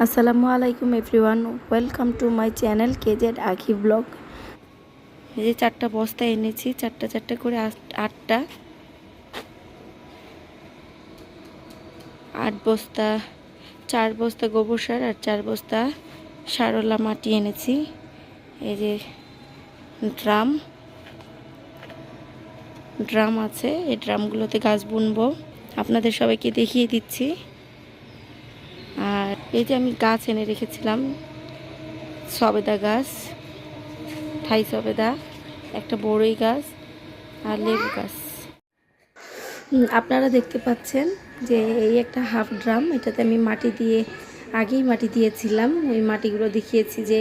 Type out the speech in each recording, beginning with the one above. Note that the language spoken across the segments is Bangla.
আসসালামু আলাইকুম everyone, welcome to my channel KZ Akhi blog. এই যে চারটা বস্তা এনেছি, চারটা চারটা করে আট- আটটা। আট বস্তা, চার বস্তা গোবর সার আর চার বস্তা সারলা মাটি এনেছি। এই যে ড্রাম ড্রাম আছে, এই ড্রামগুলোতে গাছ বুনবো। আপনাদের সবাইকে দেখিয়ে দিচ্ছি। আর এই যে আমি গাছ এনে রেখেছিলাম, সবেদা গাছ, থাই সবেদা, একটা বড়ই গাছ আর লেবু গাছ। আপনারা দেখতে পাচ্ছেন যে এই একটা হাফ ড্রাম, এটাতে আমি মাটি দিয়ে, আগেই মাটি দিয়েছিলাম। ওই মাটিগুলো দেখিয়েছি যে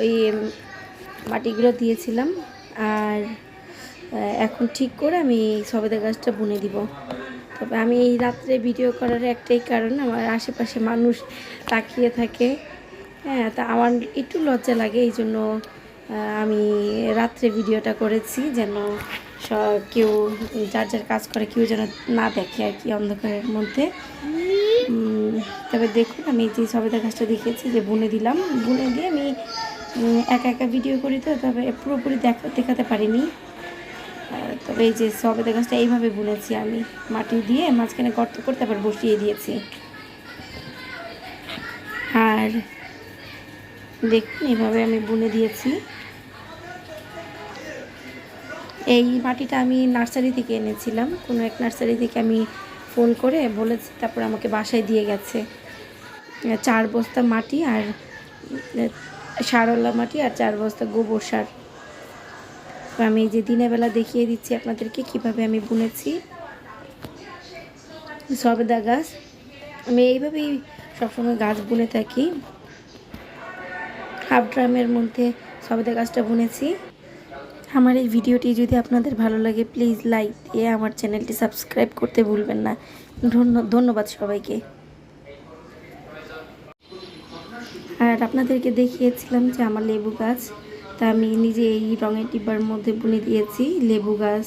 ওই মাটিগুলো দিয়েছিলাম। আর এখন ঠিক করে আমি সবেদা গাছটা বুনে দিব। তবে আমি এই রাত্রে ভিডিও করার একটাই কারণ, আমার আশেপাশে মানুষ তাকিয়ে থাকে। হ্যাঁ তা আমার একটু লজ্জা লাগে, এই জন্য আমি রাত্রে ভিডিওটা করেছি যেন কেউ, যার যার কাজ করে কেউ যেন না দেখে আর কি অন্ধকারের মধ্যে। তবে দেখুন, আমি যে সবেদা গাছটা দেখেছি যে বুনে দিলাম, বুনে দিয়ে আমি একা একা ভিডিও করি তো, তবে পুরোপুরি দেখা, দেখাতে পারিনি। তবে এই যে সবেদা গাছটা এইভাবে বুনেছি আমি। মাটি দিয়ে মাঝখানে গর্ত করে তারপর বসিয়ে দিয়েছি। আর দেখুন এইভাবে আমি বুনে দিয়েছি। এই মাটিটা আমি নার্সারি থেকে এনেছিলাম। কোনো এক নার্সারি থেকে আমি ফোন করে বলেছি, তারপর আমাকে বাসায় দিয়ে গেছে। চার বস্তা মাটি আর সারওয়ালা মাটি আর চার বস্তা গোবর সার। আমি এই যে দিনের বেলা দেখিয়ে দিচ্ছি আপনাদেরকে কীভাবে আমি বুনেছি। সবেদা গাছ। আমি এইভাবেই সবসময় গাছ বুনে থাকি। হাফ ড্রামের মধ্যে সবেদা গাছটা বুনেছি। আমার এই ভিডিওটি যদি আপনাদের ভালো লাগে প্লিজ লাইক দিয়ে আমার চ্যানেলটি সাবস্ক্রাইব করতে ভুলবেন না। ধন্য- ধন্যবাদ সবাইকে। আর আপনাদেরকে দেখিয়েছিলাম যে আমার লেবু গাছ। তা আমি নিজে এই রঙের ডিব্বার মধ্যে বুনে দিয়েছি লেবু গাছ।